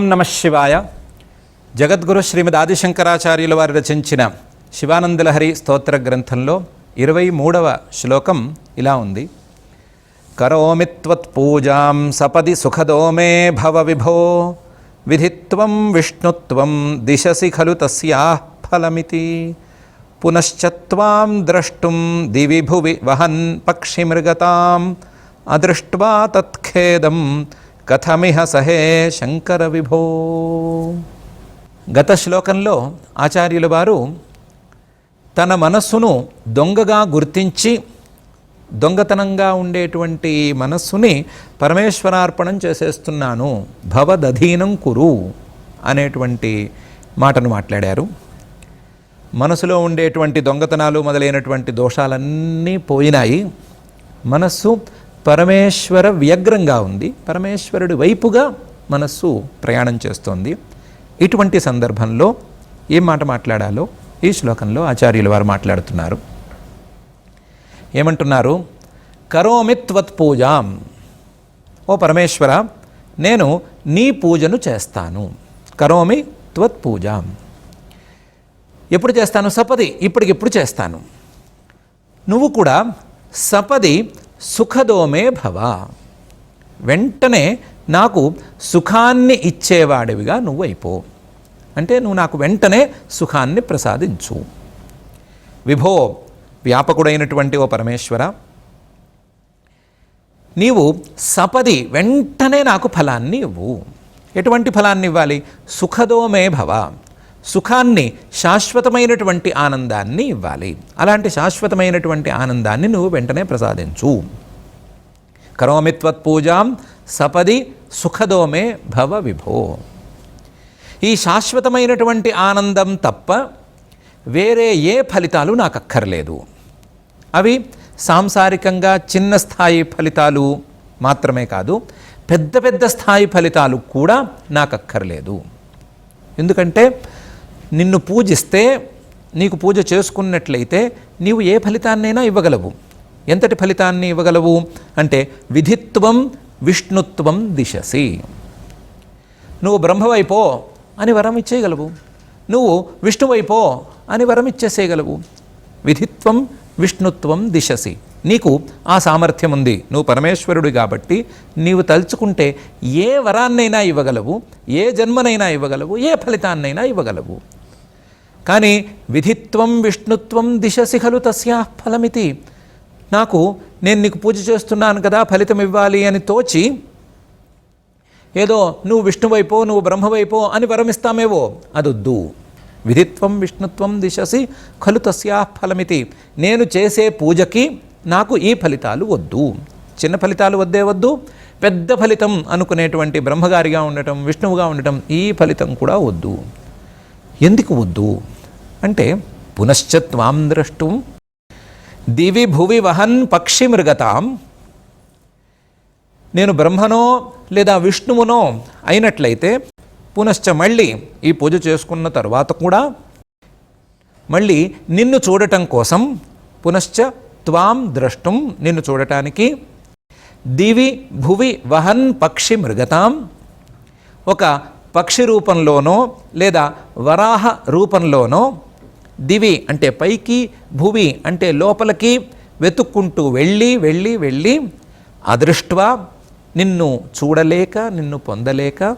ఓం నమ శివాయ. జగద్గురు శ్రీమద్ ఆదిశంకరాచార్యుల వారు రచించిన శివానందలహరి స్తోత్ర గ్రంథంలో ఇరవై మూడవ శ్లోకం ఇలా ఉంది. కరోమిత్వత్పూజాం సపది సుఖదో మే భవ విభో విధిత్వం విష్ణుత్వం దిశసి ఖలు తస్యా ఫలమితి పునశ్చ ద్రష్టుం దివి భువి వహన్ పక్షిమృగతాం అదృష్ట్వా తత్ఖేదం కథమిహ సహే శంకర విభో. గత శ్లోకంలో ఆచార్యుల వారు తన మనస్సును దొంగగా గుర్తించి దొంగతనంగా ఉండేటువంటి మనస్సుని పరమేశ్వరార్పణం చేసేస్తున్నాను భవదధీనం కురు అనేటువంటి మాటను మాట్లాడారు. మనసులో ఉండేటువంటి దొంగతనాలు మొదలైనటువంటి దోషాలన్నీ పోయినాయి. మనస్సు పరమేశ్వర వ్యగ్రంగా ఉంది. పరమేశ్వరుడి వైపుగా మనస్సు ప్రయాణం చేస్తోంది. ఇటువంటి సందర్భంలో ఏం మాట మాట్లాడాలో ఈ శ్లోకంలో ఆచార్యులు వారు మాట్లాడుతున్నారు. ఏమంటున్నారు? కరోమిత్వత్ పూజాం. ఓ పరమేశ్వర నేను నీ పూజను చేస్తాను. కరోమి త్వత్పూజాం ఎప్పుడు చేస్తాను? సపది. ఇప్పటికిప్పుడు చేస్తాను. నువ్వు కూడా సపది సుఖదోమే భవ. వెంటనే నాకు సుఖాన్ని ఇచ్చేవాడివిగా నువ్వు అయిపో అంటే నువ్వు నాకు వెంటనే సుఖాన్ని ప్రసాదించు. విభో వ్యాపకుడైనటువంటి ఓ పరమేశ్వర నీవు సపది వెంటనే నాకు ఫలాన్ని ఇవ్వు. ఎటువంటి ఫలాన్ని ఇవ్వాలి? సుఖదోమే భవ. సుఖాన్ని శాశ్వతమైనటువంటి ఆనందాన్ని ఇవ్వాలి. అలాంటి శాశ్వతమైనటువంటి ఆనందాన్ని నువ్వు వెంటనే ప్రసాదించు. కరోమి త్వత్పూజాం సపది సుఖదోమే భవ విభో. ఈ శాశ్వతమైనటువంటి ఆనందం తప్ప వేరే ఏ ఫలితాలు నాకు అక్కర్లేదు అవి సాంసారికంగా చిన్న స్థాయి ఫలితాలు మాత్రమే కాదు పెద్ద పెద్ద స్థాయి ఫలితాలు కూడా నాకు అక్కర్లేదు ఎందుకంటే నిన్ను పూజిస్తే నీకు పూజ చేసుకున్నట్లయితే నీవు ఏ ఫలితాన్నైనా ఇవ్వగలవు. ఎంతటి ఫలితాన్ని ఇవ్వగలవు? అంటే విధిత్వం విష్ణుత్వం దిశసి. నువ్వు బ్రహ్మవైపో అని వరం ఇచ్చేయగలవు. నువ్వు విష్ణువైపో అని వరం ఇచ్చేసేయగలవు. విధిత్వం విష్ణుత్వం దిశసి. నీకు ఆ సామర్థ్యం ఉంది. నువ్వు పరమేశ్వరుడు కాబట్టి నీవు తలుచుకుంటే ఏ వరాన్నైనా ఇవ్వగలవు ఏ జన్మనైనా ఇవ్వగలవు ఏ ఫలితాన్నైనా ఇవ్వగలవు. కానీ విధిత్వం విష్ణుత్వం దిశసి ఖలు తస్యా ఫలమితి. నాకు నేను నీకు పూజ చేస్తున్నాను కదా ఫలితం ఇవ్వాలి అని తోచి ఏదో నువ్వు విష్ణువైపో నువ్వు బ్రహ్మవైపో అని వరమిస్తామేవో అదొద్దు విధిత్వం విష్ణుత్వం దిశసి ఖలు తస్యా ఫలమితి. నేను చేసే పూజకి నాకు ఈ ఫలితాలు వద్దు. చిన్న ఫలితాలు వద్దే వద్దు పెద్ద ఫలితం అనుకునేటువంటి బ్రహ్మగారిగా ఉండటం విష్ణువుగా ఉండటం ఈ ఫలితం కూడా వద్దు. ఎందుకు వద్దు? అంటే పునశ్చ త్వాం దివి భువి వహన్ పక్షి మృగతాం. నేను బ్రహ్మనో లేదా విష్ణువునో అయినట్లయితే పునశ్చ మళ్ళీ ఈ పూజ చేసుకున్న తర్వాత కూడా మళ్ళీ నిన్ను చూడటం కోసం పునశ్చ త్వాం ద్రష్టం నిన్ను చూడటానికి దివి భువి వహన్ పక్షి మృగతాం. ఒక పక్షి రూపంలోనో లేదా వరాహ రూపంలోనో దివి అంటే పైకి భువి అంటే లోపలికి వెతుక్కుంటూ వెళ్ళి వెళ్ళి వెళ్ళి అదృష్ట్వా నిన్ను చూడలేక నిన్ను పొందలేక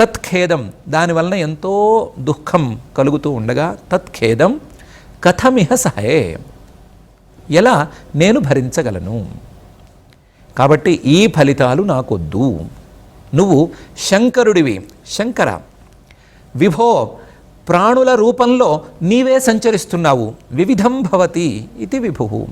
తత్ఖేదం. దానివలన ఎంతో దుఃఖం కలుగుతూ ఉండగా తత్ఖేదం కథమిహ సహే ఎలా? నేను భరించగలను. కాబట్టి ఈ ఫలితాలు నాకొద్దు. నువ్వు శంకరుడివి. శంకర. విభో ప్రాణుల రూపంలో నీవే సంచరిస్తున్నావు. వివిధం భవతి ఇది విభు.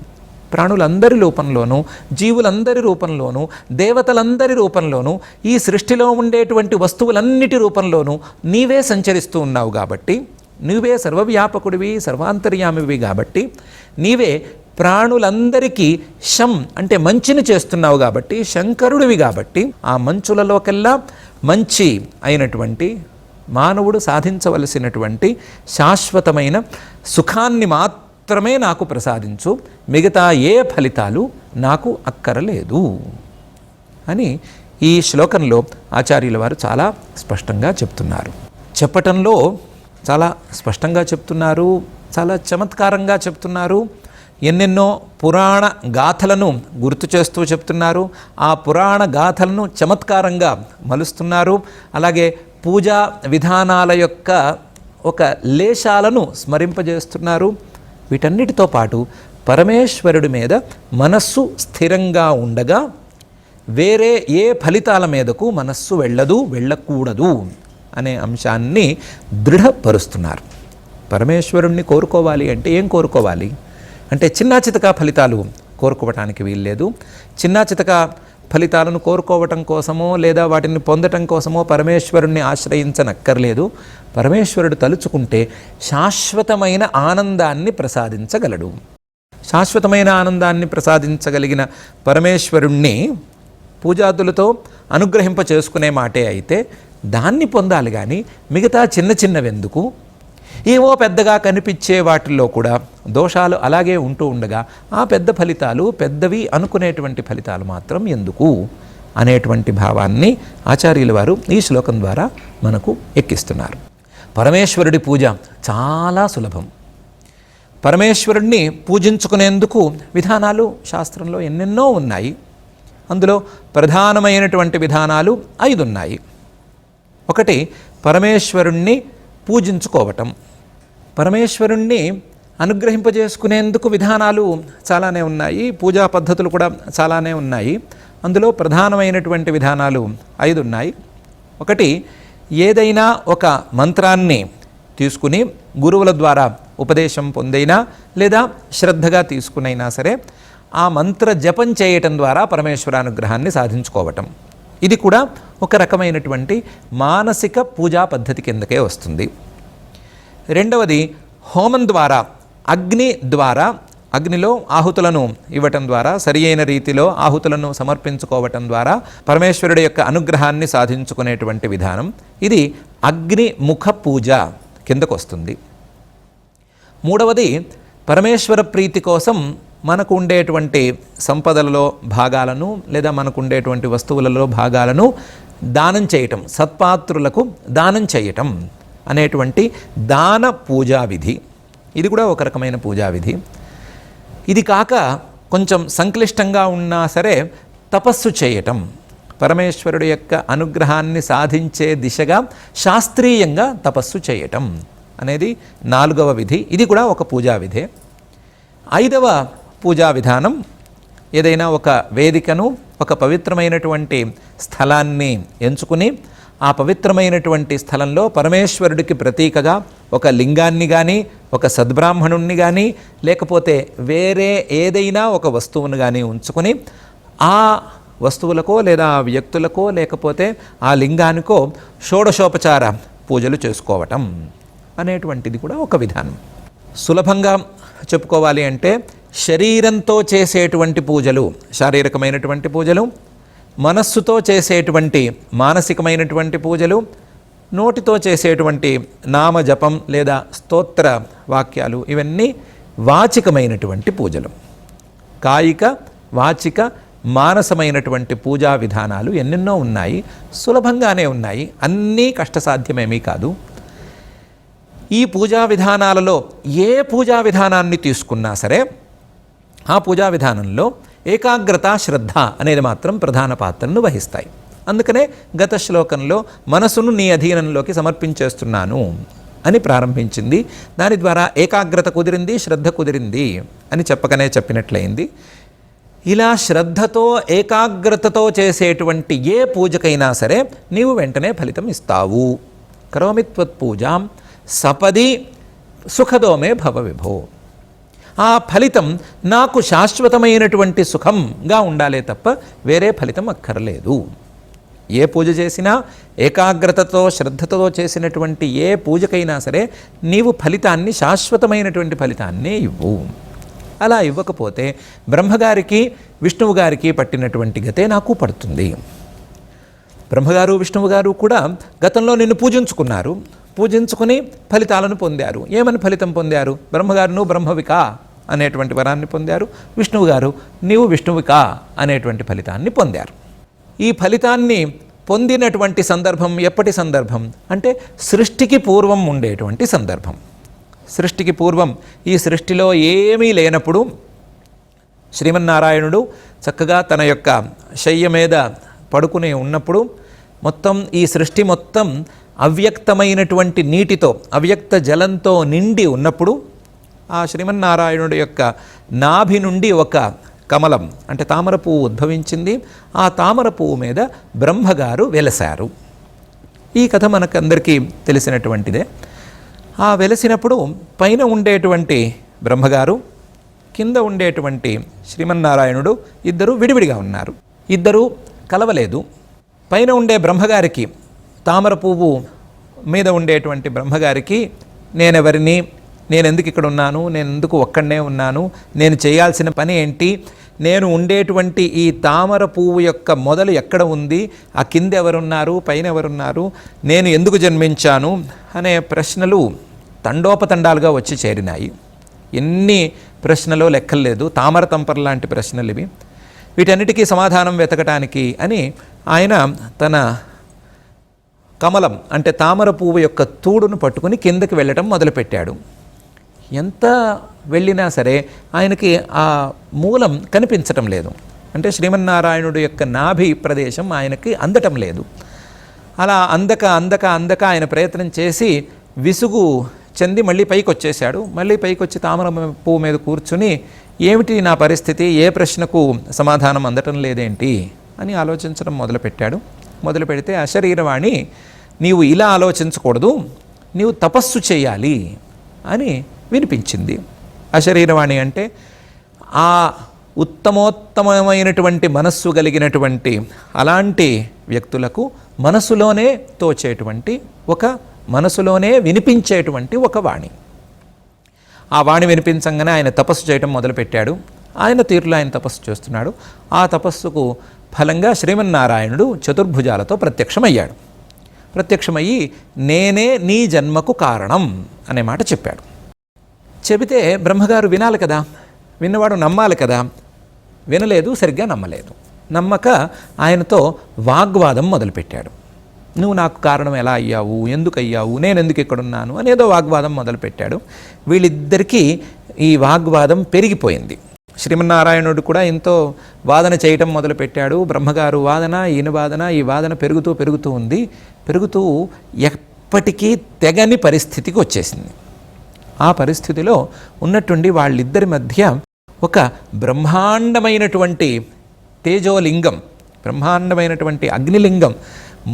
ప్రాణులందరి రూపంలోనూ జీవులందరి రూపంలోనూ దేవతలందరి రూపంలోనూ ఈ సృష్టిలో ఉండేటువంటి వస్తువులన్నిటి రూపంలోనూ నీవే సంచరిస్తూ ఉన్నావు కాబట్టి నీవే సర్వవ్యాపకుడివి సర్వాంతర్యామివి కాబట్టి నీవే ప్రాణులందరికీ శం అంటే మంచిని చేస్తున్నావు కాబట్టి శంకరుడివి కాబట్టి ఆ మంచులలోకెల్లా మంచి అయినటువంటి మానవుడు సాధించవలసినటువంటి శాశ్వతమైన సుఖాన్ని మాత్రమే నాకు ప్రసాదించు మిగతా ఏ ఫలితాలు నాకు అక్కరలేదు అని ఈ శ్లోకంలో ఆచార్యుల వారు చాలా స్పష్టంగా చెప్తున్నారు. చెప్పటంలో చాలా స్పష్టంగా చెప్తున్నారు చాలా చమత్కారంగా చెప్తున్నారు. ఎన్నెన్నో పురాణ గాథలను గుర్తు చేస్తూ చెప్తున్నారు. ఆ పురాణ గాథలను చమత్కారంగా మలుస్తున్నారు. అలాగే పూజా విధానాల యొక్క ఒక లేశాలను స్మరింపజేస్తున్నారు. వీటన్నిటితో పాటు పరమేశ్వరుడి మీద మనస్సు స్థిరంగా ఉండగా వేరే ఏ ఫలితాల మీదకు మనస్సు వెళ్ళదు వెళ్ళకూడదు అనే అంశాన్ని దృఢపరుస్తున్నారు. పరమేశ్వరుణ్ణి కోరుకోవాలి అంటే ఏం కోరుకోవాలి? అంటే చిన్నా చితకా ఫలితాలు కోరుకోవటానికి వీల్లేదు. చిన్నా చితకా ఫలితాలను కోరుకోవటం కోసమో లేదా వాటిని పొందటం కోసమో పరమేశ్వరుణ్ణి ఆశ్రయించనక్కర్లేదు. పరమేశ్వరుడు తలుచుకుంటే శాశ్వతమైన ఆనందాన్ని ప్రసాదించగలడు. శాశ్వతమైన ఆనందాన్ని ప్రసాదించగలిగిన పరమేశ్వరుణ్ణి పూజాదులతో అనుగ్రహింప చేసుకునే మాటే అయితే దాన్ని పొందాలి కానీ మిగతా చిన్న చిన్నవెందుకు? ఏవో పెద్దగా కనిపించే వాటిల్లో కూడా దోషాలు అలాగే ఉంటూ ఉండగా ఆ పెద్ద ఫలితాలు పెద్దవి అనుకునేటువంటి ఫలితాలు మాత్రం ఎందుకు అనేటువంటి భావాన్ని ఆచార్యుల వారు ఈ శ్లోకం ద్వారా మనకు ఎక్కిస్తున్నారు. పరమేశ్వరుడి పూజ చాలా సులభం. పరమేశ్వరుణ్ణి పూజించుకునేందుకు విధానాలు శాస్త్రంలో ఎన్నెన్నో ఉన్నాయి. అందులో ప్రధానమైనటువంటి విధానాలు ఐదు ఉన్నాయి ఒకటి పరమేశ్వరుణ్ణి పూజించుకోవటం. పరమేశ్వరుణ్ణి అనుగ్రహింపజేసుకునేందుకు విధానాలు చాలానే ఉన్నాయి. పూజా పద్ధతులు కూడా చాలానే ఉన్నాయి. అందులో ప్రధానమైనటువంటి విధానాలు ఐదు ఉన్నాయి. ఒకటి ఏదైనా ఒక మంత్రాన్ని తీసుకుని గురువుల ద్వారా ఉపదేశం పొందైనా లేదా శ్రద్ధగా తీసుకునైనా సరే ఆ మంత్ర జపం చేయటం ద్వారా పరమేశ్వర అనుగ్రహాన్ని సాధించుకోవటం. ఇది కూడా ఒక రకమైనటువంటి మానసిక పూజా పద్ధతి కిందకే వస్తుంది. రెండవది హోమం ద్వారా అగ్ని ద్వారా అగ్నిలో ఆహుతులను ఇవ్వటం ద్వారా సరి అయిన రీతిలో ఆహుతులను సమర్పించుకోవటం ద్వారా పరమేశ్వరుడి యొక్క అనుగ్రహాన్ని సాధించుకునేటువంటి విధానం. ఇది అగ్ని ముఖ పూజ కిందకు వస్తుంది మూడవది పరమేశ్వర ప్రీతి కోసం మనకు ఉండేటువంటి సంపదలలో భాగాలను లేదా మనకు ఉండేటువంటి వస్తువులలో భాగాలను దానం చేయటం సత్పాత్రులకు దానం చేయటం అనేటువంటి దాన పూజా విధి. ఇది కూడా ఒక రకమైన పూజా విధి. ఇది కాక కొంచెం సంక్లిష్టంగా ఉన్నా సరే తపస్సు చేయటం. పరమేశ్వరుడు యొక్క అనుగ్రహాన్ని సాధించే దిశగా శాస్త్రీయంగా తపస్సు చేయటం అనేది నాలుగవ విధి. ఇది కూడా ఒక పూజా విధే. ఐదవ పూజా విధానం ఏదైనా ఒక వేదికను ఒక పవిత్రమైనటువంటి స్థలాన్ని ఎంచుకుని ఆ పవిత్రమైనటువంటి స్థలంలో పరమేశ్వరుడికి ప్రతీకగా ఒక లింగాన్ని కానీ ఒక సద్బ్రాహ్మణుణ్ణి కానీ లేకపోతే వేరే ఏదైనా ఒక వస్తువును కానీ ఉంచుకొని ఆ వస్తువులకో లేదా ఆ వ్యక్తులకో లేకపోతే ఆ లింగానికో షోడశోపచార పూజలు చేసుకోవటం అనేటువంటిది కూడా ఒక విధానం. సులభంగా చెప్పుకోవాలి అంటే శరీరంతో చేసేటువంటి పూజలు శారీరకమైనటువంటి పూజలు మనస్సుతో చేసేటువంటి మానసికమైనటువంటి పూజలు నోటితో చేసేటువంటి నామజపం లేదా స్తోత్ర వాక్యాలు ఇవన్నీ వాచికమైనటువంటి పూజలు. కాయిక వాచిక మానసమైనటువంటి పూజా విధానాలు ఎన్నెన్నో ఉన్నాయి సులభంగానే ఉన్నాయి అన్నీ కష్టసాధ్యమేమీ కాదు. ఈ పూజా విధానాలలో ఏ పూజా విధానాన్ని తీసుకున్నా సరే ఆ పూజా విధానంలో ఏకాగ్రత శ్రద్ధ అనేది మాత్రం ప్రధాన పాత్రను వహిస్తాయి. అందుకనే గత శ్లోకంలో మనసును నీ అధీనంలోకి సమర్పించేస్తున్నాను అని ప్రారంభించింది. దాని ద్వారా ఏకాగ్రత కుదిరింది శ్రద్ధ కుదిరింది అని చెప్పకనే చెప్పినట్లయింది. ఇలా శ్రద్ధతో ఏకాగ్రతతో చేసేటువంటి ఏ పూజకైనా సరే నీవు వెంటనే ఫలితం ఇస్తావు. కరోమి పూజాం సపది సుఖదోమే భవ విభో. ఆ ఫలితం నాకు శాశ్వతమైనటువంటి సుఖంగా ఉండాలే తప్ప వేరే ఫలితం అక్కర్లేదు. ఏ పూజ చేసినా ఏకాగ్రతతో శ్రద్ధతో చేసినటువంటి ఏ పూజకైనా సరే నీవు ఫలితాన్ని శాశ్వతమైనటువంటి ఫలితాన్నే ఇవ్వు. అలా ఇవ్వకపోతే బ్రహ్మగారికి విష్ణువు గారికి పట్టినటువంటి గతే నాకు పడుతుంది. బ్రహ్మగారు విష్ణువు గారు కూడా గతంలో నిన్ను పూజించుకున్నారు. పూజించుకుని ఫలితాలను పొందారు. ఏమని ఫలితం పొందారు? బ్రహ్మగారు నువ్వు బ్రహ్మవిక అనేటువంటి వరాన్ని పొందారు. విష్ణువు గారు నీవు విష్ణువిక అనేటువంటి ఫలితాన్ని పొందారు. ఈ ఫలితాన్ని పొందినటువంటి సందర్భం ఎప్పటి సందర్భం? అంటే సృష్టికి పూర్వం ఉండేటువంటి సందర్భం. సృష్టికి పూర్వం ఈ సృష్టిలో ఏమీ లేనప్పుడు శ్రీమన్నారాయణుడు చక్కగా తన యొక్క శయ్య మీద పడుకుని ఉన్నప్పుడు మొత్తం ఈ సృష్టి మొత్తం అవ్యక్తమైనటువంటి నీటితో అవ్యక్త జలంతో నిండి ఉన్నప్పుడు ఆ శ్రీమన్నారాయణుడి యొక్క నాభి నుండి ఒక కమలం అంటే తామర పువ్వు ఉద్భవించింది. ఆ తామర పువ్వు మీద బ్రహ్మగారు వెలసారు. ఈ కథ మనకందరికీ తెలిసినటువంటిదే. ఆ వెలసినప్పుడు పైన ఉండేటువంటి బ్రహ్మగారు కింద ఉండేటువంటి శ్రీమన్నారాయణుడు ఇద్దరు విడివిడిగా ఉన్నారు. ఇద్దరూ కలవలేదు. పైన ఉండే బ్రహ్మగారికి తామర పువ్వు మీద ఉండేటువంటి బ్రహ్మగారికి నేనెవరిని నేను ఎందుకు ఇక్కడ ఉన్నాను నేను ఎందుకు ఒక్కడనే ఉన్నాను నేను చేయాల్సిన పని ఏంటి నేను ఉండేటువంటి ఈ తామర పువ్వు యొక్క మొదలు ఎక్కడ ఉంది ఆ కింద ఎవరున్నారు పైన ఎవరున్నారు నేను ఎందుకు జన్మించాను అనే ప్రశ్నలు తండోపతండాలుగా వచ్చి చేరినాయి. ఎన్ని ప్రశ్నలు లెక్కలేదు తామర తంపర లాంటి ప్రశ్నలు ఇవి. వీటన్నిటికీ సమాధానం వెతకటానికి అని ఆయన తన కమలం అంటే తామర పువ్వు యొక్క తూడును పట్టుకుని కిందకి వెళ్ళటం మొదలుపెట్టాడు. ఎంత వెళ్ళినా సరే ఆయనకి ఆ మూలం కనిపించటం లేదు. అంటే శ్రీమన్నారాయణుడు యొక్క నాభి ప్రదేశం ఆయనకి అందటం లేదు. అలా అందక అందక అందక ఆయన ప్రయత్నం చేసి విసుగు చెంది మళ్ళీ పైకి వచ్చేసాడు మళ్ళీ పైకి వచ్చి తామర పువ్వు మీద కూర్చుని ఏమిటి నా పరిస్థితి? ఏ ప్రశ్నకు సమాధానం అందటం లేదేంటి? అని ఆలోచించడం మొదలుపెట్టాడు. మొదలు పెడితే అశరీరవాణి నీవు ఇలా ఆలోచించకూడదు నీవు తపస్సు చేయాలి అని వినిపించింది. అశరీరవాణి అంటే ఆ ఉత్తమోత్తమమైనటువంటి మనస్సు కలిగినటువంటి అలాంటి వ్యక్తులకు మనసులోనే తోచేటువంటి ఒక మనసులోనే వినిపించేటువంటి ఒక వాణి. ఆ వాణి వినిపించంగానే ఆయన తపస్సు చేయడం మొదలుపెట్టాడు. ఆయన తీరులో ఆయన తపస్సు చేస్తున్నాడు. ఆ తపస్సుకు ఫలంగా శ్రీమన్నారాయణుడు చతుర్భుజాలతో ప్రత్యక్షమయ్యాడు. ప్రత్యక్షమయ్యి నేనే నీ జన్మకు కారణం అనే మాట చెప్పాడు. చెబితే బ్రహ్మగారు వినాలి కదా విన్నవాడు నమ్మాలి కదా వినలేదు సరిగ్గా నమ్మలేదు. నమ్మక ఆయనతో వాగ్వాదం మొదలుపెట్టాడు. నువ్వు నాకు కారణం ఎలా అయ్యావు ఎందుకు అయ్యావు నేను ఎందుకు ఇక్కడున్నాను అనేదో వాగ్వాదం మొదలుపెట్టాడు. వీళ్ళిద్దరికీ ఈ వాగ్వాదం పెరిగిపోయింది. శ్రీమన్నారాయణుడు కూడా ఎంతో వాదన చేయటం మొదలుపెట్టాడు. బ్రహ్మగారు వాదన ఈయన వాదన ఈ వాదన పెరుగుతూ పెరుగుతూ ఉంది. పెరుగుతూ ఎప్పటికీ తెగని పరిస్థితికి వచ్చేసింది. ఆ పరిస్థితిలో ఉన్నట్టుండి వాళ్ళిద్దరి మధ్య ఒక బ్రహ్మాండమైనటువంటి తేజోలింగం బ్రహ్మాండమైనటువంటి అగ్నిలింగం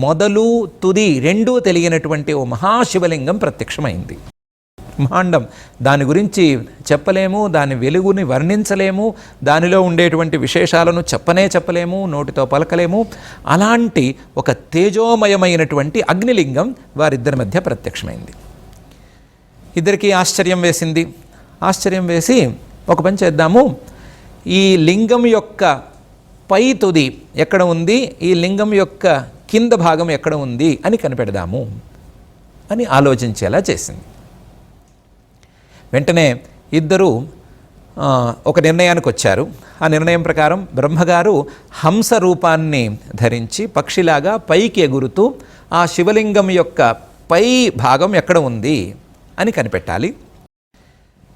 మొదలు తుది రెండూ తెలియనటువంటి ఓ మహాశివలింగం ప్రత్యక్షమైంది. బ్రహ్మాండం. దాని గురించి చెప్పలేము దాని వెలుగుని వర్ణించలేము దానిలో ఉండేటువంటి విశేషాలను చెప్పనే చెప్పలేము నోటితో పలకలేము. అలాంటి ఒక తేజోమయమైనటువంటి అగ్నిలింగం వారిద్దరి మధ్య ప్రత్యక్షమైంది. ఇద్దరికీ ఆశ్చర్యం వేసింది. ఆశ్చర్యం వేసి ఒక పని చేద్దాము. ఈ లింగం యొక్క పై తుది ఎక్కడ ఉంది? ఈ లింగం యొక్క కింద భాగం ఎక్కడ ఉంది? అని కనిపెడదాము అని ఆలోచించేలా చేసింది. వెంటనే ఇద్దరు ఒక నిర్ణయానికి వచ్చారు. ఆ నిర్ణయం ప్రకారం బ్రహ్మగారు హంస రూపాన్ని ధరించి పక్షిలాగా పైకి ఎగురుతూ ఆ శివలింగం యొక్క పై భాగం ఎక్కడ ఉంది? అని కనిపెట్టాలి.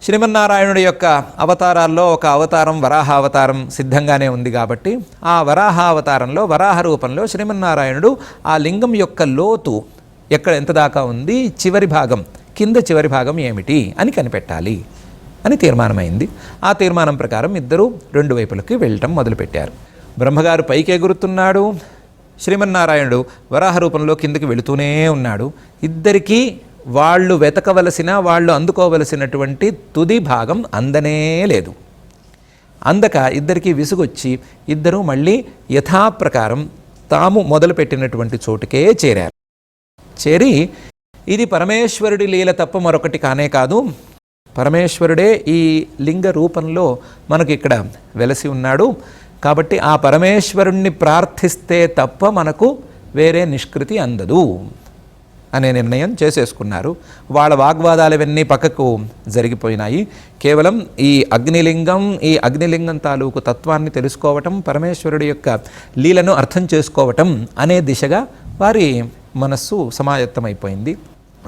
శ్రీమన్నారాయణుడి యొక్క అవతారాల్లో ఒక అవతారం వరాహ అవతారం సిద్ధంగానే ఉంది కాబట్టి ఆ వరాహ అవతారంలో వరాహ రూపంలో శ్రీమన్నారాయణుడు ఆ లింగం యొక్క లోతు ఎక్కడ ఎంత దాకా ఉంది? చివరి భాగం. కింద చివరి భాగం ఏమిటి అని కనిపెట్టాలి అని తీర్మానమైంది. ఆ తీర్మానం ప్రకారం ఇద్దరూ రెండు వైపులకి వెళ్ళటం మొదలుపెట్టారు. బ్రహ్మగారు పైకి ఎగురుతున్నాడు. శ్రీమన్నారాయణుడు వరాహ రూపంలో కిందకి వెళుతూనే ఉన్నాడు. ఇద్దరికీ వాళ్ళు వెతకవలసిన వాళ్ళు అందుకోవలసినటువంటి తుది భాగం అందనే లేదు. అందక ఇద్దరికీ విసుగొచ్చి ఇద్దరూ మళ్ళీ యథాప్రకారం తాము మొదలుపెట్టినటువంటి చోటుకే చేరారు. చేరి ఇది పరమేశ్వరుడి లీల తప్ప మరొకటి కానే కాదు. పరమేశ్వరుడే ఈ లింగ రూపంలో మనకి ఇక్కడ వెలసి ఉన్నాడు. కాబట్టి ఆ పరమేశ్వరుణ్ణి ప్రార్థిస్తే తప్ప మనకు వేరే నిష్కృతి అందదు అనే నిర్ణయం చేసేసుకున్నారు. వాళ్ళ వాగ్వాదాలు ఇవన్నీ పక్కకు జరిగిపోయినాయి. కేవలం ఈ అగ్నిలింగం ఈ అగ్నిలింగం తాలూకు తత్వాన్ని తెలుసుకోవటం పరమేశ్వరుడి యొక్క లీలను అర్థం చేసుకోవటం అనే దిశగా వారి మనస్సు సమాయత్తమైపోయింది.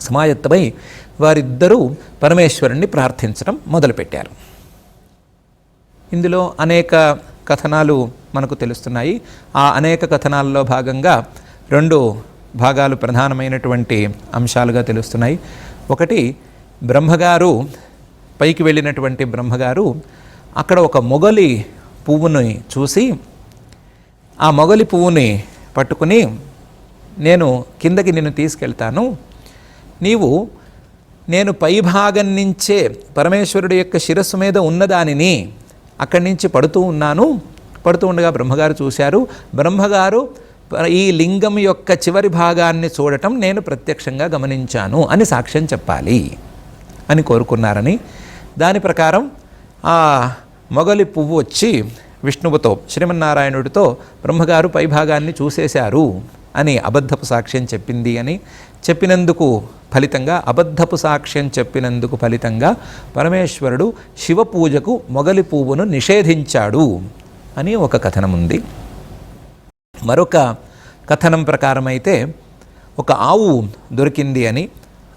సమాయత్తమై వారిద్దరూ పరమేశ్వరుణ్ణి ప్రార్థించడం మొదలుపెట్టారు. ఇందులో అనేక కథనాలు మనకు తెలుస్తున్నాయి. ఆ అనేక కథనాల్లో భాగంగా రెండు భాగాలు ప్రధానమైనటువంటి అంశాలుగా తెలుస్తున్నాయి. ఒకటి బ్రహ్మగారు పైకి వెళ్ళినటువంటి బ్రహ్మగారు అక్కడ ఒక మొగలి పువ్వుని చూసి ఆ మొగలి పువ్వుని పట్టుకుని నేను కిందకి నిన్ను తీసుకెళ్తాను నీవు నేను పైభాగం నుంచే పరమేశ్వరుడి యొక్క శిరస్సు మీద ఉన్నదానిని అక్కడి నుంచి పడుతూ ఉన్నాను. పడుతూ ఉండగా బ్రహ్మగారు చూశారు. బ్రహ్మగారు ఈ లింగం యొక్క చివరి భాగాన్ని చూడటం నేను ప్రత్యక్షంగా గమనించాను అని సాక్ష్యం చెప్పాలి అని కోరుకున్నారని. దాని ప్రకారం ఆ మొగలి పువ్వు వచ్చి విష్ణువుతో శ్రీమన్నారాయణుడితో బ్రహ్మగారు పైభాగాన్ని చూసేశారు అని అబద్ధపు సాక్ష్యం చెప్పింది అని చెప్పినందుకు ఫలితంగా అబద్ధపు సాక్ష్యం చెప్పినందుకు ఫలితంగా పరమేశ్వరుడు శివ పూజకు మొగలి పువ్వును నిషేధించాడు అని ఒక కథనం ఉంది. మరొక కథనం ప్రకారమైతే ఒక ఆవు దొరికింది అని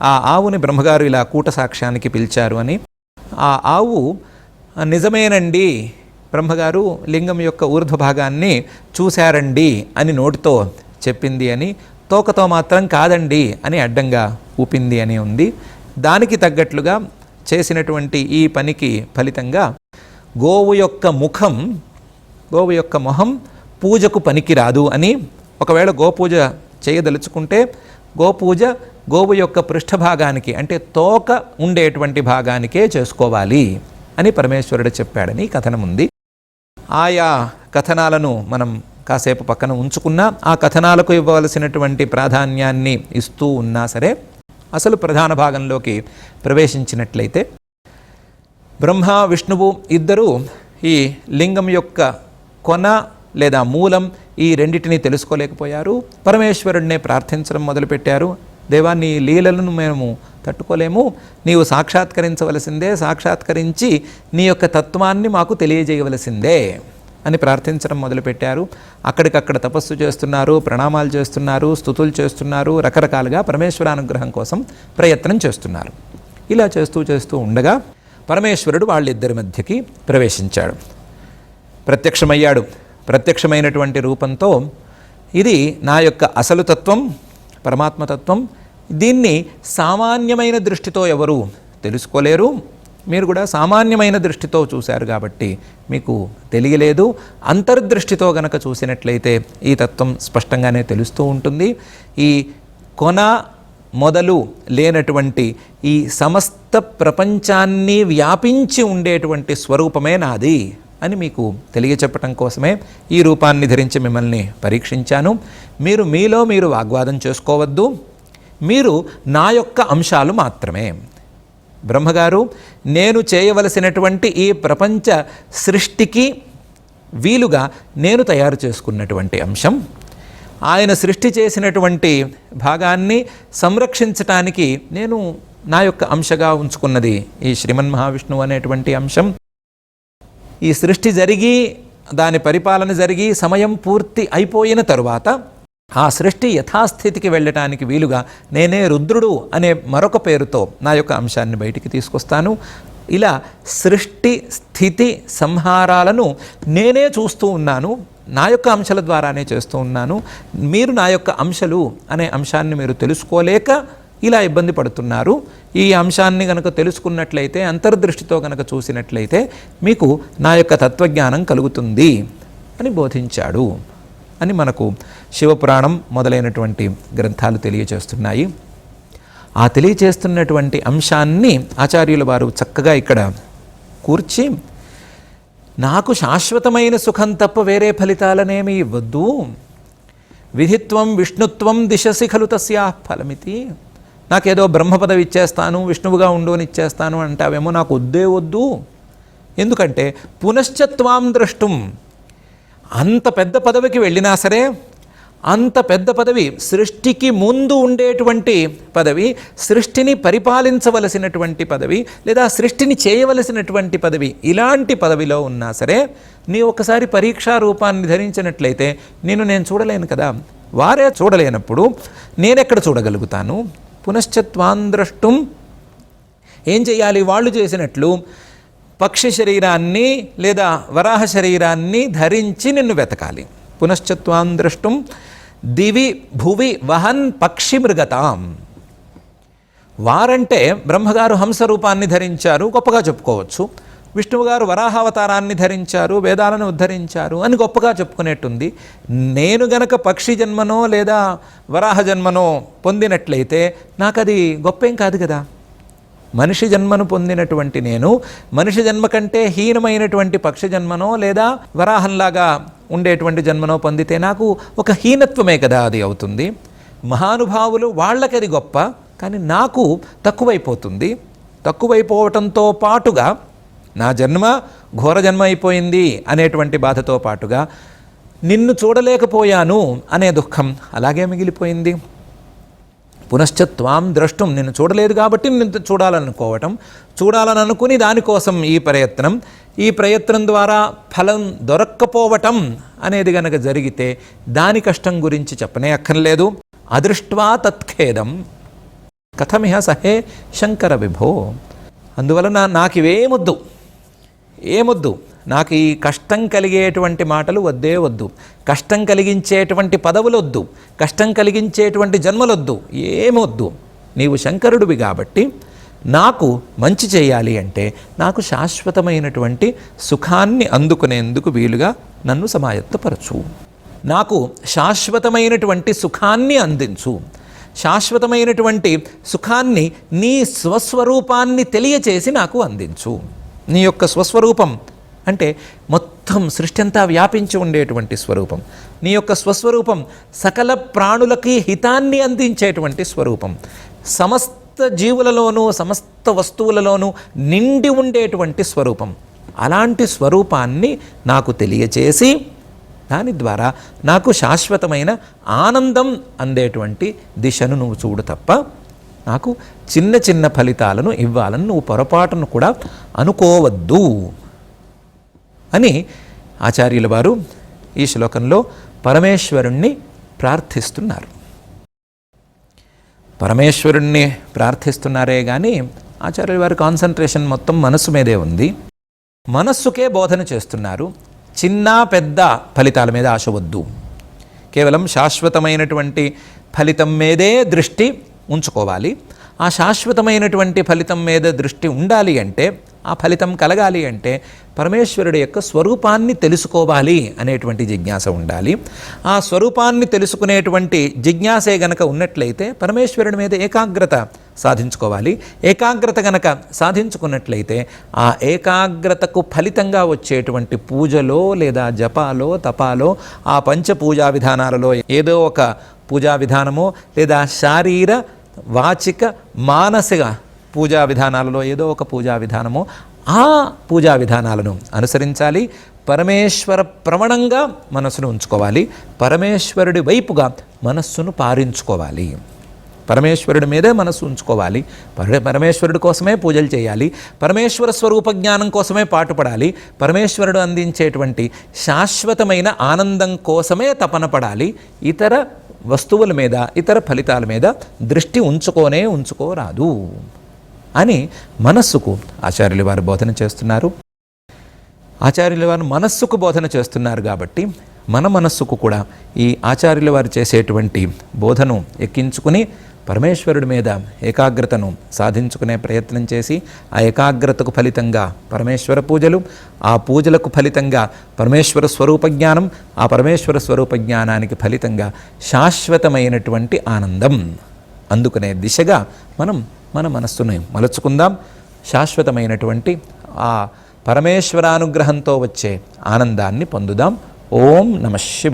ఆ ఆవుని బ్రహ్మగారు ఇలా కూట సాక్ష్యానికి పిలిచారు అని. ఆ ఆవు నిజమేనండి బ్రహ్మగారు లింగం యొక్క ఊర్ధ్వ భాగాన్ని చూశారండి అని నోటితో చెప్పింది అని తోకతో మాత్రం కాదండి అని అడ్డంగా ఊపింది అని ఉంది. దానికి తగ్గట్లుగా చేసినటువంటి ఈ పనికి ఫలితంగా గోవు యొక్క ముఖం గోవు యొక్క మొహం పూజకు పనికిరాదు అని ఒకవేళ గోపూజ చేయదలుచుకుంటే గోపూజ గోవు యొక్క పృష్ఠభాగానికి అంటే తోక ఉండేటువంటి భాగానికే చేసుకోవాలి అని పరమేశ్వరుడు చెప్పాడని కథనం ఉంది ఆయా కథనాలను మనం కాసేపు పక్కన ఉంచుకున్నా ఆ కథనాలకు ఇవ్వవలసినటువంటి ప్రాధాన్యాన్ని ఇస్తూ ఉన్నా సరే అసలు ప్రధాన భాగంలోకి ప్రవేశించినట్లయితే బ్రహ్మ విష్ణువు ఇద్దరూ ఈ లింగం యొక్క కొన లేదా మూలం ఈ రెండిటిని తెలుసుకోలేకపోయారు. పరమేశ్వరుడినే ప్రార్థించడం మొదలుపెట్టారు. దేవా నీ లీలలను మేము తట్టుకోలేము. నీవు సాక్షాత్కరించవలసిందే. సాక్షాత్కరించి నీ యొక్క తత్వాన్ని మాకు తెలియజేయవలసిందే. అని ప్రార్థించడం మొదలుపెట్టారు. అక్కడికక్కడ తపస్సు చేస్తున్నారు ప్రణామాలు చేస్తున్నారు స్థుతులు చేస్తున్నారు రకరకాలుగా పరమేశ్వర అనుగ్రహం కోసం ప్రయత్నం చేస్తున్నారు. ఇలా చేస్తూ చేస్తూ ఉండగా పరమేశ్వరుడు వాళ్ళిద్దరి మధ్యకి ప్రవేశించాడు. ప్రత్యక్షమయ్యాడు. ప్రత్యక్షమైనటువంటి రూపంతో ఇది నా యొక్క అసలు తత్వం పరమాత్మతత్వం దీన్ని సామాన్యమైన దృష్టితో ఎవరు తెలుసుకోలేరు. మీరు కూడా సామాన్యమైన దృష్టితో చూశారు కాబట్టి మీకు తెలియలేదు. అంతర్దృష్టితో గనక చూసినట్లయితే ఈ తత్వం స్పష్టంగానే తెలుస్తూ ఉంటుంది. ఈ కొన మొదలు లేనటువంటి ఈ సమస్త ప్రపంచాన్ని వ్యాపించి ఉండేటువంటి స్వరూపమే నాది అని మీకు తెలియచెప్పటం కోసమే ఈ రూపాన్ని ధరించి మిమ్మల్ని పరీక్షించాను. మీరు మీలో మీరు వాగ్వాదం చేసుకోవద్దు. మీరు నా యొక్క అంశాలు మాత్రమే. బ్రహ్మగారు నేను చేయవలసినటువంటి ఈ ప్రపంచ సృష్టికి వీలుగా నేను తయారు చేసుకున్నటువంటి అంశం. ఆయన సృష్టి చేసినటువంటి భాగాన్ని సంరక్షించటానికి నేను నా యొక్క అంశగా ఉంచుకున్నది ఈ శ్రీమన్ మహావిష్ణువు అనేటువంటి అంశం. ఈ సృష్టి జరిగి దాని పరిపాలన జరిగి సమయం పూర్తి అయిపోయిన తరువాత ఆ సృష్టి యథాస్థితికి వెళ్ళటానికి వీలుగా నేనే రుద్రుడు అనే మరొక పేరుతో నా యొక్క అంశాన్ని బయటికి తీసుకొస్తాను. ఇలా సృష్టి స్థితి సంహారాలను నేనే చూస్తూ ఉన్నాను. నా యొక్క అంశాల ద్వారానే చేస్తూ ఉన్నాను. మీరు నా యొక్క అంశాలు అనే అంశాన్ని మీరు తెలుసుకోలేక ఇలా ఇబ్బంది పడుతున్నారు. ఈ అంశాన్ని కనుక తెలుసుకున్నట్లయితే అంతర్దృష్టితో కనుక చూసినట్లయితే మీకు నా యొక్క తత్వజ్ఞానం కలుగుతుంది అని బోధించాడు. అని మనకు శివపురాణం మొదలైనటువంటి గ్రంథాలు తెలియచేస్తున్నాయి ఆ తెలియచేస్తున్నటువంటి అంశాన్ని ఆచార్యుల వారు చక్కగా ఇక్కడ కూర్చి నాకు శాశ్వతమైన సుఖం తప్ప వేరే ఫలితాలనేమి ఇవ్వద్దు విధిత్వం విష్ణుత్వం దిశసి ఖలు తస్యా ఫలమితి. నాకేదో బ్రహ్మపదవి ఇచ్చేస్తాను విష్ణువుగా ఉండు అని ఇచ్చేస్తాను అంటావేమో నాకు వద్దే వద్దు. ఎందుకంటే పునశ్చత్వాం ద్రష్టం అంత పెద్ద పదవికి వెళ్ళినా సరే అంత పెద్ద పదవి సృష్టికి ముందు ఉండేటువంటి పదవి సృష్టిని పరిపాలించవలసినటువంటి పదవి లేదా సృష్టిని చేయవలసినటువంటి పదవి ఇలాంటి పదవిలో ఉన్నా సరే నీ ఒకసారి పరీక్షా రూపాన్ని ధరించినట్లయితే నేను నేను చూడలేను కదా. వారే చూడలేనప్పుడు నేనెక్కడ చూడగలుగుతాను? పునశ్చత్వాన్ ద్రష్టం ఏం చేయాలి? వాళ్ళు చేసినట్లు పక్షి శరీరాన్ని లేదా వరాహ శరీరాన్ని ధరించి నిన్ను వెతకాలి. పునశ్చత్వాన్ దృష్టం దివి భువి వహన్ పక్షి మృగతాం. వారంటే బ్రహ్మగారు హంస రూపాన్ని ధరించారు గొప్పగా చెప్పుకోవచ్చు. విష్ణువు గారు వరాహావతారాన్ని ధరించారు వేదాలను ఉద్ధరించారు అని గొప్పగా చెప్పుకునేట్టుంది. నేను గనక పక్షి జన్మనో లేదా వరాహ జన్మనో పొందినట్లయితే నాకు అది గొప్పేం కాదు కదా? మనిషి జన్మను పొందినటువంటి నేను మనిషి జన్మ కంటే హీనమైనటువంటి పక్షి జన్మనో లేదా వరాహంలాగా ఉండేటువంటి జన్మనో పొందితే నాకు ఒక హీనత్వమే కదా అది అవుతుంది. మహానుభావులు వాళ్ళకి అది గొప్ప కానీ నాకు తక్కువైపోతుంది. తక్కువైపోవటంతో పాటుగా నా జన్మ ఘోర జన్మ అయిపోయింది అనేటువంటి బాధతో పాటుగా నిన్ను చూడలేకపోయాను అనే దుఃఖం అలాగే మిగిలిపోయింది. పునశ్చ త్వాం ద్రష్టం. నిన్ను చూడలేదు కాబట్టి నిన్ను చూడాలనుకోవటం. చూడాలని అనుకుని దానికోసం ఈ ప్రయత్నం. ఈ ప్రయత్నం ద్వారా ఫలం దొరక్కపోవటం అనేది గనక జరిగితే దాని కష్టం గురించి చెప్పనే అక్కర్లేదు. అదృష్ట్వా తత్ఖేదం. కథమిహ సహే శంకర విభో. అందువలన నాకు ఇవేమొద్దు ఏమొద్దు? నాకు ఈ కష్టం కలిగేటువంటి మాటలు వద్దే వద్దు. కష్టం కలిగించేటువంటి పదవులు వద్దు కష్టం కలిగించేటువంటి జన్మలొద్దు. ఏమొద్దు నీవు శంకరుడివి కాబట్టి నాకు మంచి చేయాలి అంటే నాకు శాశ్వతమైనటువంటి సుఖాన్ని అందుకునేందుకు వీలుగా నన్ను సమాయత్తపరచు. నాకు శాశ్వతమైనటువంటి సుఖాన్ని అందించు. శాశ్వతమైనటువంటి సుఖాన్ని నీ స్వస్వరూపాన్ని తెలియచేసి నాకు అందించు. నీ యొక్క స్వస్వరూపం అంటే మొత్తం సృష్టి అంతా వ్యాపించి ఉండేటువంటి స్వరూపం. నీ యొక్క స్వస్వరూపం సకల ప్రాణులకి హితాన్ని అందించేటువంటి స్వరూపం. సమస్త జీవులలోనూ సమస్త వస్తువులలోనూ నిండి ఉండేటువంటి స్వరూపం. అలాంటి స్వరూపాన్ని నాకు తెలియచేసి దాని ద్వారా నాకు శాశ్వతమైన ఆనందం అందేటువంటి దిశను నువ్వు చూడు తప్ప నాకు చిన్న చిన్న ఫలితాలను ఇవ్వాలని నువ్వు పొరపాటును కూడా అనుకోవద్దు. అని ఆచార్యుల వారు ఈ శ్లోకంలో పరమేశ్వరుణ్ణి ప్రార్థిస్తున్నారు. పరమేశ్వరుణ్ణి ప్రార్థిస్తున్నారే కానీ ఆచార్యుల వారి కాన్సన్ట్రేషన్ మొత్తం మనస్సు మీదే ఉంది. మనస్సుకే బోధన చేస్తున్నారు. చిన్న పెద్ద ఫలితాల మీద ఆశ వద్దు. కేవలం శాశ్వతమైనటువంటి ఫలితం మీదే దృష్టి ఉంచుకోవాలి. ఆ శాశ్వతమైనటువంటి ఫలితం మీద దృష్టి ఉండాలి అంటే ఆ ఫలితం కలగాలి అంటే పరమేశ్వరుడి యొక్క స్వరూపాన్ని తెలుసుకోవాలి అనేటువంటి జిజ్ఞాస ఉండాలి. ఆ స్వరూపాన్ని తెలుసుకునేటువంటి జిజ్ఞాసే గనక ఉన్నట్లయితే పరమేశ్వరుడి మీద ఏకాగ్రత సాధించుకోవాలి. ఏకాగ్రత గనక సాధించుకున్నట్లయితే ఆ ఏకాగ్రతకు ఫలితంగా వచ్చేటువంటి పూజలో లేదా జపాలో తపాలో ఆ పంచ పూజా విధానాలలో ఏదో ఒక పూజా విధానమో లేదా శారీర వాచిక మానసిక పూజా విధానాలలో ఏదో ఒక పూజా విధానము. ఆ పూజా విధానాలను అనుసరించాలి. పరమేశ్వర ప్రవణంగా మనస్సును ఉంచుకోవాలి. పరమేశ్వరుడి వైపుగా మనస్సును పారించుకోవాలి. పరమేశ్వరుడి మీదే మనస్సు ఉంచుకోవాలి. పరమేశ్వరుడి కోసమే పూజలు చేయాలి. పరమేశ్వర స్వరూప జ్ఞానం కోసమే పాటుపడాలి. పరమేశ్వరుడు అందించేటువంటి శాశ్వతమైన ఆనందం కోసమే తపన పడాలి. ఇతర వస్తువుల మీద ఇతర ఫలితాల మీద దృష్టి ఉంచుకోనే ఉంచుకోరాదు అని మనస్సుకు ఆచార్యులు వారు బోధన చేస్తున్నారు. ఆచార్యుల వారు మనస్సుకు బోధన చేస్తున్నారు కాబట్టి మన మనస్సుకు కూడా ఈ ఆచార్యుల వారు చేసేటువంటి బోధను ఎక్కించుకుని పరమేశ్వరుడి మీద ఏకాగ్రతను సాధించుకునే ప్రయత్నం చేసి ఆ ఏకాగ్రతకు ఫలితంగా పరమేశ్వర పూజలు ఆ పూజలకు ఫలితంగా పరమేశ్వర స్వరూప జ్ఞానం ఆ పరమేశ్వర స్వరూప జ్ఞానానికి ఫలితంగా శాశ్వతమైనటువంటి ఆనందం. అందుకునే దిశగా మనం మన మనస్సును మలుచుకుందాం. శాశ్వతమైనటువంటి ఆ పరమేశ్వరానుగ్రహంతో వచ్చే ఆనందాన్ని పొందుదాం. ఓం నమ శివ